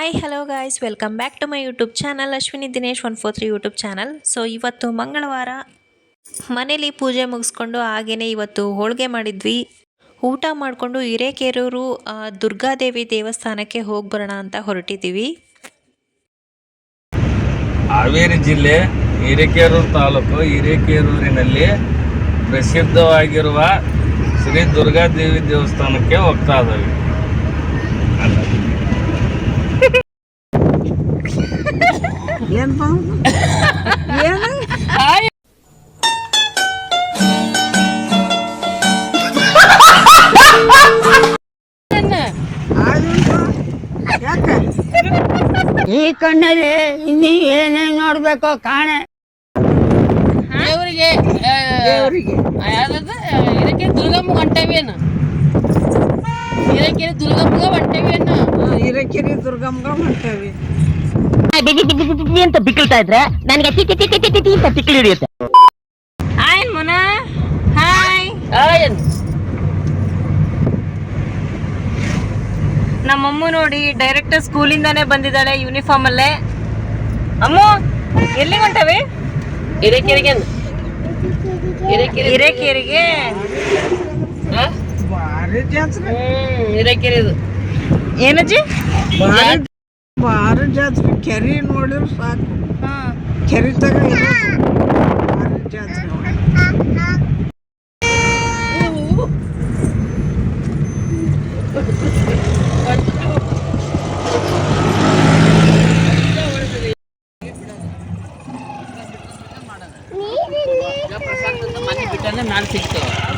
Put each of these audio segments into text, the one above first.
Hi hello guys welcome back to my YouTube channel Ashwini Dinesh one four three YouTube channel so ಇವತ್ತು ಮಂಗಳವಾರ ಮನೇಲಿ ಪೂಜೆ ಮುಗಿಸ್ಕೊಂಡು ಹಾಗೇನೆ ಇವತ್ತು ಹೋಳಿಗೆ ಮಾಡಿದ್ವಿ. ಊಟ ಮಾಡಿಕೊಂಡು ಹಿರೇಕೆರೂರು ದುರ್ಗಾದೇವಿ ದೇವಸ್ಥಾನಕ್ಕೆ ಹೋಗಿ ಬರೋಣ ಅಂತ ಹೊರಟಿದ್ದೀವಿ. ಹಾವೇರಿ ಜಿಲ್ಲೆ ಹಿರೇಕೆರೂರು ತಾಲೂಕು ಹಿರೇಕೆರೂರಿನಲ್ಲಿ ಪ್ರಸಿದ್ಧವಾಗಿರುವ ಶ್ರೀ ದುರ್ಗಾದೇವಿ ದೇವಸ್ಥಾನಕ್ಕೆ ಹೋಗ್ತಾ ಇದ್ದಾವೆ. ಏನ್ ಏನು? ಈ ಕಣ್ಣಲ್ಲಿ ಇನ್ನೀ ಏನೇನ್ ನೋಡ್ಬೇಕು ಕಾಣೆ. ದೇವರಿಗೆ ದೇವರಿಗೆ. ಯಾವ್ದದ? ಇದಕ್ಕೆ ದುರ್ಗಮ್ಮ ಹೊಂಟೇವೇನು ಇದಕ್ಕೆ ದುರ್ಗಮ್ಮಗ ಹೊಂಟೇವೇನು ಹಿರಕೆರೆ ದುರ್ಗಮ್ಗ ಹೊಂಟೇವಿ ಅಂತ ಬಿಕ್ಕಳ್ತಾ ಇದ್ರೆ ನನಗೆ ಅಂತ ತಿಕ್ಕಲು ಹಿಡಿಯುತ್ತೆ ಹಾಯ್ ಮುನ. ಹಾಯ್ ಆಯನ್ ನಮ್ಮಮ್ಮ ನೋಡಿ ಡೈರೆಕ್ಟ್ ಸ್ಕೂಲಿಂದಾನೇ ಬಂದಿದ್ದಾಳೆ ಯೂನಿಫಾರ್ಮ್ ಅಲ್ಲೇ. ಅಮ್ಮ ಎಲ್ಲಿ ಹೊಂಟವೆ? ಹಿರೇಕೆರೆಗೆ. ಹಿರೇಕೆರೆ ಹಿರೇಕೆರೆಗೆ. ಹಿರೇಕೆರೆದು. ಏನಜ್ಜಿ? ಭಾರಿ ಜಾತ್ರೆ ಕೆರೆ ನೋಡಿದ್ರೆ ಸಾಕು. ಕೆರೆ ತಗ ಭಾರಿ ಜಾತ್ರೆ ಪ್ರಸಾದ ಅಂತ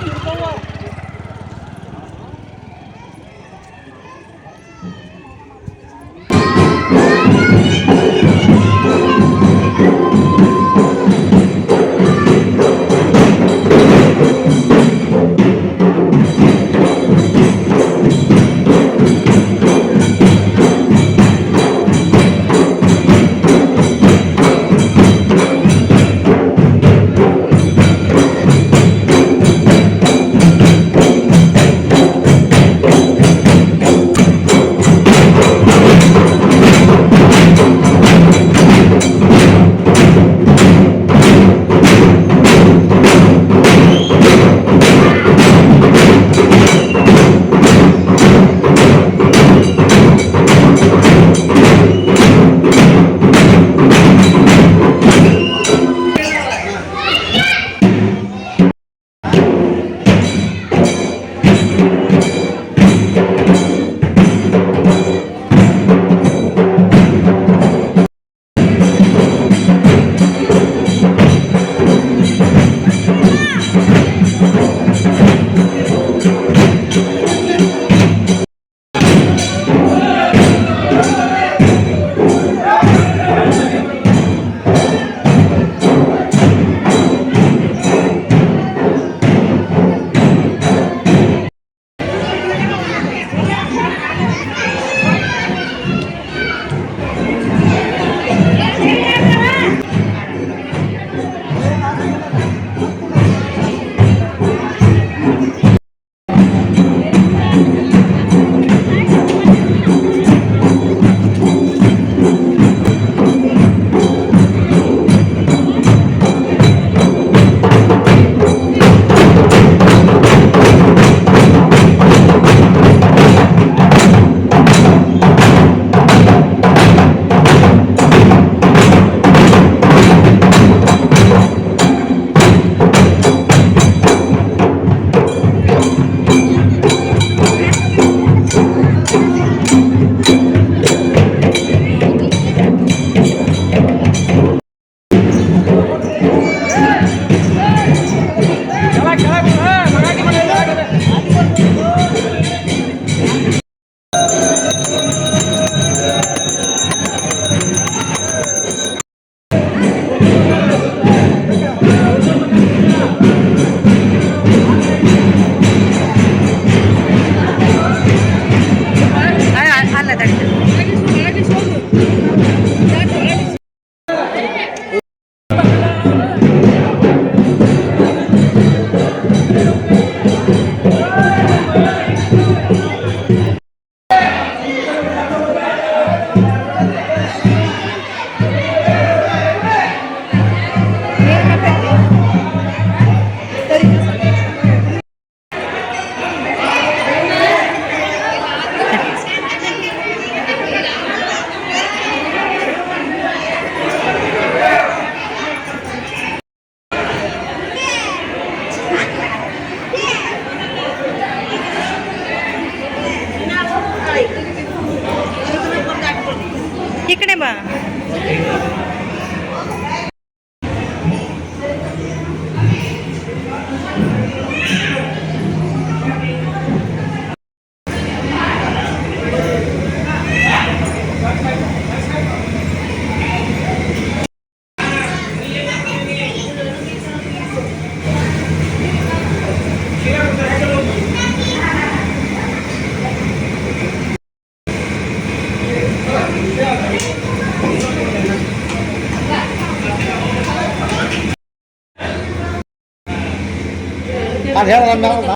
ಮನೆ ಬಿಟ್ಟಂದ್ರೆ ನಾನು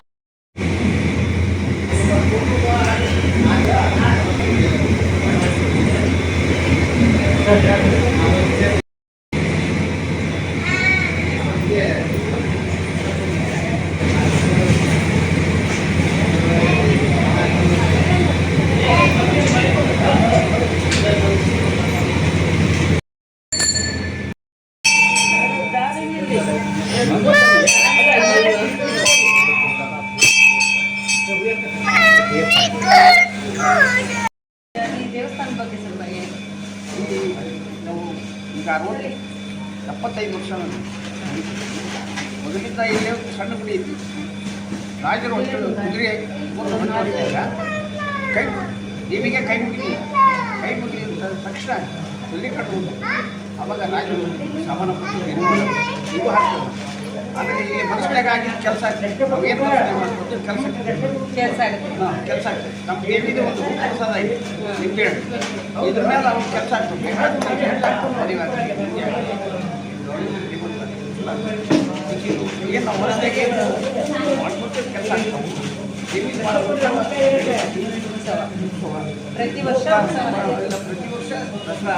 ಸಿಗ್ತೇವೆ ನಾವು ಈಗ ಎಪ್ಪತ್ತೈದು ವರ್ಷ. ಮೊದಲಿಂದ ಇಲ್ಲೇ ಸಣ್ಣ ಗುಡಿ ಇತ್ತು. ರಾಜರು ಒಂದು ಕುದುರೆ ಹೊಡಿದಾಗ ಕೈ ದೇವಿಗೆ ಕೈ ಮುಗಿಲಿ. ಕೈ ಅಂತ ತಕ್ಷಣ ಅಲ್ಲಿ ಕಟ್ಟುವುದು ಆವಾಗ ರಾಜರು ಸಮಾನ ನೀವು ಮಾಡೋದು? ಹಾಕ್ತಾರೆ ಆಮೇಲೆ ಇಲ್ಲಿ ಮನಸ್ಸಿನಾಗ ಆಗಿನ ಕೆಲಸ ನಾವು ಏನು ಮಾಡ್ಕೊಡ್ತೀವಿ ಕೆಲಸ ಕೆಲಸ ಆಗುತ್ತೆ ಹಾಂ ಕೆಲಸ ಆಗ್ತದೆ ನಮ್ಮ ದೇವಿದು ಒಂದು ಪ್ರಸಾದ ಇದೆ ನಿಂಬೆ ಹಣ್ಣು ಇದ್ರ ಮೇಲೆ ಅವ್ರು ಕೆಲಸ ಆಗ್ತದೆ ಏನು ನಾವು ಹೊರದಾಗೆ ಮಾಡ್ಕೊಟ್ಟು ಕೆಲಸ ಆಗ್ತವೆ ದೇವಿದು ಮಾಡ್ಕೊಟ್ಟು ಪ್ರತಿ ವರ್ಷ ಉತ್ಸವ ನಡೆಯುತ್ತೆ. ಪ್ರತಿ ವರ್ಷ ದಸರಾ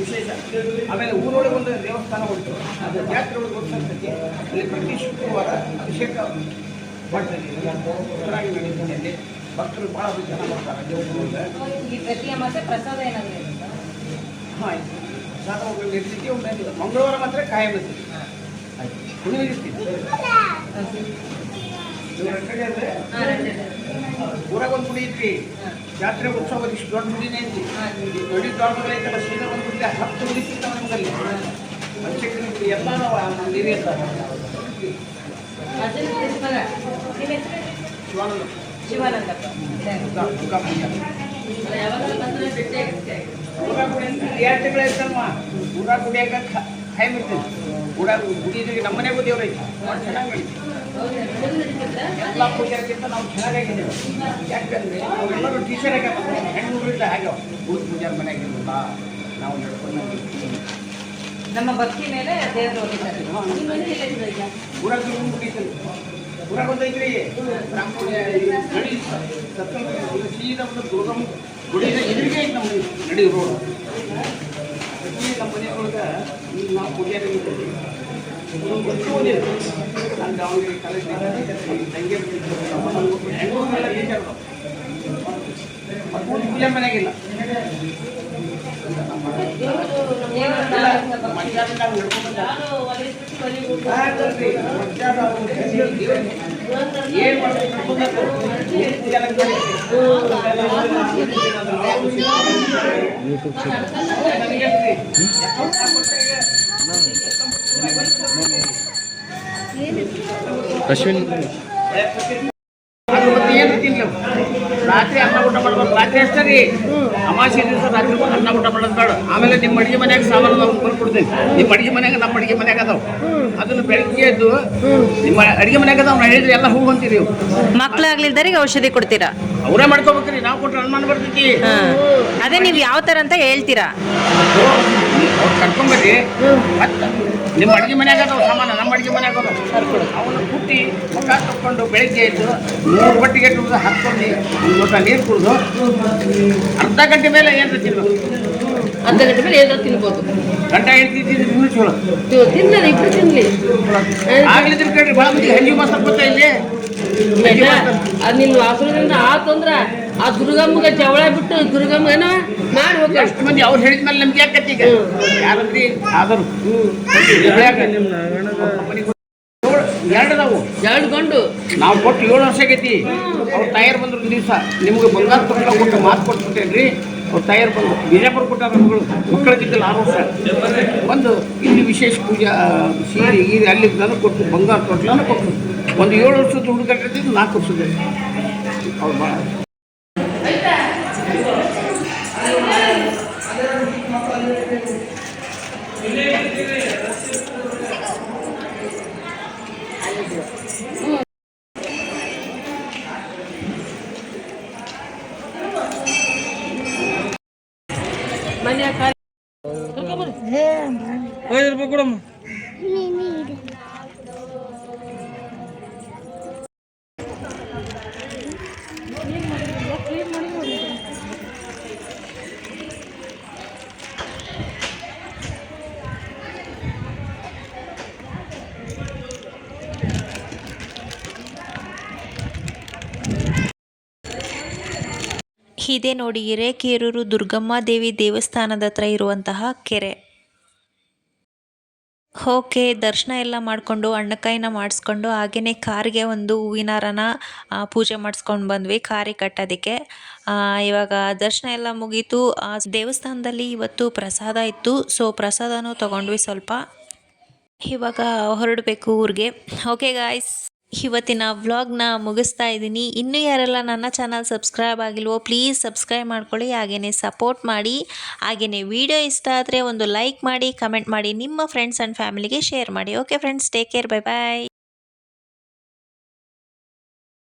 ವಿಶೇಷ. ಆಮೇಲೆ ಊರೊಳಗೆ ಒಂದು ದೇವಸ್ಥಾನ ಉಂಟು. ಅದು ಜಾತ್ರೆ ಒಳಗೆ ಗೊತ್ತಾಗ್ತದೆ ಅಲ್ಲಿ ಪ್ರತಿ ಶುಕ್ರವಾರ ಅಭಿಷೇಕ ಮಾಡ್ತಾರೆ. ಚೆನ್ನಾಗಿ ನಡೀತದೆ. ಭಕ್ತರು ಭಾಳ ಜನ ಬರ್ತಾರೆ ಅಮಾವಾಸ್ಯೆ ಪ್ರಸಾದ ಏನಾದ್ರು ಇರುತ್ತಾ? ಹಾಂ ಸಾಧಾರಣ ಇರ್ತೀವಿ ಒಂದು ಮಂಗಳವಾರ ಮಾತ್ರ ಕಾಯಂ ಇರ್ತೀವಿ ಆಯ್ತು. ಹುಣ್ಣಿಮೆ ಇರ್ತೀವಿ ಇವ್ರ ಕಡೆ ಅಂದರೆ? ಊರಾಗ ಒಂದು ಗುಡಿ ಐತ್ರಿ. ಜಾತ್ರೆ ಉತ್ಸವ ಇಷ್ಟು ದೊಡ್ಡ ಗುಡಿನೇ ಐತಿ ದೊಡ್ಡ ದೊಡ್ಡ ಐತಲ್ಲ ಶ್ರೀಧರ ಒಂದು ಗುಡಿ ಹತ್ತು ಗುಡಿ ಸಿಗ್ತಾವ ನಮ್ಮಲ್ಲಿ ಪಂಚಕರಿ ಎಲ್ಲ ನಾವು ನಮ್ಮ ನೀವೇ ಶಿವಾನಂದ. ಶಿವಾನಂದ. ಊರ ಗುಡಿ ಅಂತ ಎರಡು ತಿಂಗಳು ಐತಲ್ವ ಊರ ಗುಡಿಯಾಗ ಖಾಯಂ ಇರ್ತೀವಿ ಊರಾಗ ಗುಡಿ ಇದ್ರೆ ನಮ್ಮ ಮನೆಗೂ ದೇವ್ರ ಐತಿ. ಚೆನ್ನಾಗಿ ಎಲ್ಲ ಪೂಜೆಗಿಂತ ನಾವು ಚೆನ್ನಾಗಿದ್ದೇವೆ ಯಾಕಂದ್ರೆ ನಾವೆಲ್ಲರೂ ಟೀಚರ್ ಆಗ್ಯಾವ ಹೆಣ್ಣುಗಳಿಂದ ಹಾಗೆ ಊರ ಪೂಜಾರ ಮನೆಯಾಗಿರಲ್ಲ ನಾವು ನಡ್ಕೊಂಡು. ನಮ್ಮ ಭಕ್ತಿ ಮೇಲೆ ದೇವರು? ಊರಾಗ ಐತಲ್ಲ ಊರಾಗ ಒಂದು ಐತ್ರಿ ನಡಿ ಸತ್ತಂಗ ಸೀದಾ ಒಂದು ದುರ್ಗಮ್ಮ ಗುಡಿ ಐತೆ ನಮ್ಮ ನಡಿ ರೋಡ್ ಪ್ರತಿ ನಮ್ಮ ಮನೆಯೊಳಗೆ ನಾವು ಪೂಜಾರಿ ನಾನು ಕಾಲೇಜ್ ಏನ್ ಅಶ್ವಿನ್ ಏನು ತಿನ್ಲು ರಾತ್ರಿ ಅನ್ನ ಊಟ ಮಾಡ್ಬೇಕು. ರಾತ್ರಿ ಅಷ್ಟೇ ರೀ. ಅಮಾಸಿ ದಿವಸ ರಾತ್ರಿ ಅನ್ನ ಊಟ ಮಾಡೋದು ಬೇಡ. ಆಮೇಲೆ ನಿಮ್ಮ ಅಡಿಗೆ ಮನ್ಯಾಗ ಸಾಮಾನು ನಾವು ಬರ್ಕೊಡ್ತೀನಿ ನಿಮ್ಮ ಅಡಿಗೆ ಮನ್ಯಾಗ ನಮ್ಮ ಅಡಿಗೆ ಮನ್ಯಾಗ ಅದಾವ. ಅದನ್ನು ಬೆಳಗ್ಗೆ ಎದ್ದು ನಿಮ್ಮ ಅಡಿಗೆ ಮನ್ಯಾಗ ಅದಾವ ಹೇಳಿದ್ರೆ ಎಲ್ಲ ಹೂ ಅಂತೀರಿ ನೀವು ಮಕ್ಕಳಾಗ್ಲಿಲ್ದರಿಗೆ ಔಷಧಿ ಕೊಡ್ತೀರಾ? ಅವರೇ ಮಾಡ್ಕೋಬೇಕ್ರಿ. ನಾವು ಕೊಟ್ಟರೆ ಅನುಮಾನ ಬರ್ತೈತಿ. ಅದೇ ನೀವು ಯಾವ ಥರ ಅಂತ ಹೇಳ್ತೀರಾ? ಅವ್ರು ಕರ್ಕೊಂಬರ್ರಿ. ಮತ್ತೆ ನಿಮ್ಮ ಅಡಿಗೆ ಮನೆಯಾಗ ಅದಾವ ಸಾಮಾನು ನಮ್ಮ ಅಡಿಗೆ ಮನೆಯಾಗ ಅದಾವ. ಅವನ್ನ ಕುಟ್ಟಿ ಮುಖ ತಕ್ಕೊಂಡು ಬೆಳಿಗ್ಗೆ ಎದ್ದು ಮೂರು ಬಟ್ಟಿಗೆ ಹಾಕ್ಕೊಂಡು ಒಂದು ಲೋಟ ನೀರು ಕುಡಿದು ಅರ್ಧ ಗಂಟೆ ಮೇಲೆ ಏನು ತಿನ್ಬೇಕು? ಅರ್ಧ ಗಂಟೆ ಮೇಲೆ ಏನಾದ್ರು ತಿನ್ಬೋದು. ಗಂಟ ಹೆಂಡತಿ ತಿಂದ್ರೆ ಇನ್ನೂ ಚಲೋ ತಿನ್ನಲ್ಲ ಇಬ್ರು ತಿನ್ಲಿ. ಆಗ್ಲಿದ್ರೆ ಕೇಳ್ರಿ ಭಾಳ ಮಂದಿ ಹಂಜಿ ಮಾಸ್ತರ ಗೊತ್ತಾ ಇಲ್ಲಿ. ಅದು ನಿನ್ನ ವಾಸನದಿಂದ ಆತಂದ್ರ ಆ ದುರ್ಗಮ್ಮಗೆ ಜವಳ ಬಿಟ್ಟು ದುರ್ಗಮ್ಮನ ಮಾಡಿ ಹೋಗ. ಅಷ್ಟು ಮಂದಿ ಅವ್ರು ಹೇಳಿದ್ಮೇಲೆ ನಮ್ಗೆ ಯಾಕತ್ತಿ ಈಗ? ಯಾರಂದ್ರಿ? ಆದರು. ಎರಡು ಎರಡು ನಾವು ಕೊಟ್ಟು ಏಳು ವರ್ಷ ಆಗೈತಿ. ಅವ್ರು ತಾಯರ್ ಬಂದ್ರು ದಿವಸ. ನಿಮ್ಗೆ ಬಂಗಾರ ತೊಟ್ಲ ಕೊಟ್ಟು ಮಾತು ಕೊಟ್ಬಿಟ್ಟೇನ್ರಿ ಅವ್ರು ತಾಯರ್ ಬಂದು ಬಿಜಾಪುರ ಕೊಟ್ಟಾರ ಮಗಳು ಮಕ್ಕಳಿಗಿದ್ದಲ್ಲ ಆರು ವರ್ಷ. ಒಂದು ಇಲ್ಲಿ ವಿಶೇಷ ಪೂಜಾ ಸೀರೆ ಗೀರೆ ಅಲ್ಲಿ ಕೊಟ್ಟು ಬಂಗಾರ ತೊಟ್ಲನ ಕೊಟ್ಟು ಒಂದು ಏಳು ವರ್ಷದ ಹುಡುಗಟ್ಟಿದ್ದು ನಾಲ್ಕು ವರ್ಷದ ಅವ್ರು ಭಾಳ ಮನ್ಯಾಗ ಐದು ರೂಪಾಯಿ ಕೊಡಮ್ಮ ಇದೇ ನೋಡಿ ಹಿರೇಕೇರೂರು ದುರ್ಗಮ್ಮ ದೇವಿ ದೇವಸ್ಥಾನದ ಹತ್ರ ಇರುವಂತಹ ಕೆರೆ. ಓಕೆ, ದರ್ಶನ ಎಲ್ಲ ಮಾಡಿಕೊಂಡು ಅಣ್ಣಕಾಯಿನ ಮಾಡಿಸ್ಕೊಂಡು ಹಾಗೆಯೇ ಕಾರಿಗೆ ಒಂದು ಹೂವಿನ ಹಾರನ ಪೂಜೆ ಮಾಡಿಸ್ಕೊಂಡು ಬಂದ್ವಿ ಕಾರಿಗೆ ಕಟ್ಟೋದಕ್ಕೆ. ಇವಾಗ ದರ್ಶನ ಎಲ್ಲ ಮುಗೀತು. ದೇವಸ್ಥಾನದಲ್ಲಿ ಇವತ್ತು ಪ್ರಸಾದ ಇತ್ತು. ಸೊ ಪ್ರಸಾದನೂ ತೊಗೊಂಡ್ವಿ ಸ್ವಲ್ಪ. ಇವಾಗ ಹೊರಡಬೇಕು ಊರಿಗೆ. ಓಕೆ ಗಾಯ್ಸ್ ಇವತ್ತಿನ ವ್ಲಾಗ್ನ ಮುಗಿಸ್ತಾ ಇದ್ದೀನಿ. ಇನ್ನೂ ಯಾರೆಲ್ಲ ನನ್ನ ಚಾನಲ್ ಸಬ್ಸ್ಕ್ರೈಬ್ ಆಗಿಲ್ವೋ ಪ್ಲೀಸ್ ಸಬ್ಸ್ಕ್ರೈಬ್ ಮಾಡ್ಕೊಳ್ಳಿ ಹಾಗೆಯೇ ಸಪೋರ್ಟ್ ಮಾಡಿ ಹಾಗೆಯೇ ವಿಡಿಯೋ ಇಷ್ಟ ಆದರೆ ಒಂದು ಲೈಕ್ ಮಾಡಿ ಕಮೆಂಟ್ ಮಾಡಿ, ನಿಮ್ಮ ಫ್ರೆಂಡ್ಸ್ ಆ್ಯಂಡ್ ಫ್ಯಾಮಿಲಿಗೆ ಶೇರ್ ಮಾಡಿ. Okay friends take care bye bye